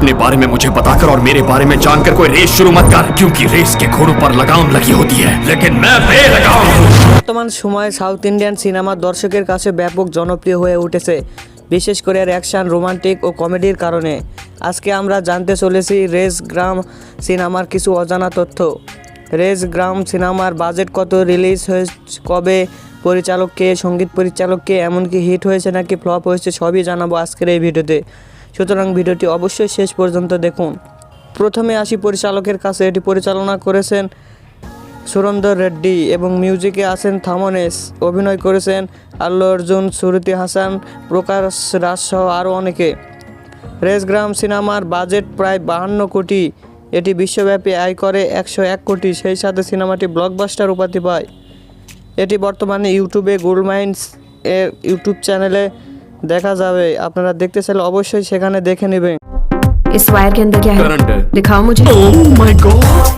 अपने बारे में मुझे बताकर और मेरे बारे में जानकर कोई रेस शुरू मत कर क्योंकि रेस के घोड़ों पर लगाम लगी होती है लेकिन मैं बेलगाम हूँ বর্তমান সময়ে সাউথ ইন্ডিয়ান সিনেমা দর্শকের কাছে ব্যাপক জনপ্রিয় হয়ে উঠেছে বিশেষ করে এর অ্যাকশন রোমান্টিক ও কমেডির কারণে আজকে আমরা জানতে চলেছি রেস গ্রাম সিনেমার কিছু অজানা তথ্য রেস গ্রাম সিনেমার বাজেট কত রিলিজ হয়েছে কবে পরিচালককে সঙ্গীত পরিচালককে এমনকি হিট হয়েছে নাকি ফ্লপ হয়েছে সবই জানাবো আজকের এই ভিডিওতে সুতরাং ভিডিওটি অবশ্যই শেষ পর্যন্ত দেখুন। প্রথমে আসি পরিচালকের কাছে। এটি পরিচালনা করেছেন সুরন্দর রেড্ডি এবং মিউজিকে আছেন থামনেস। অভিনয় করেছেন আল্লু অর্জুন, সুরতি হাসান, প্রকাশ রাজ সহ আরও অনেকে। রেসগ্রাম সিনেমার বাজেট প্রায় বাহান্ন কোটি। এটি বিশ্বব্যাপী আয় করে একশো এক কোটি। সেই সাথে সিনেমাটি ব্লকবাস্টার উপাধি পায়। এটি বর্তমানে ইউটিউবে গোল্ড মাইন্স এর ইউটিউব চ্যানেলে দেখা যাবে আপনারা দেখতে চাইলে অবশ্যই সেখানে দেখে নেবেন इस वायर के अंदर क्या है करंट है दिखाओ मुझे ओह माय गॉड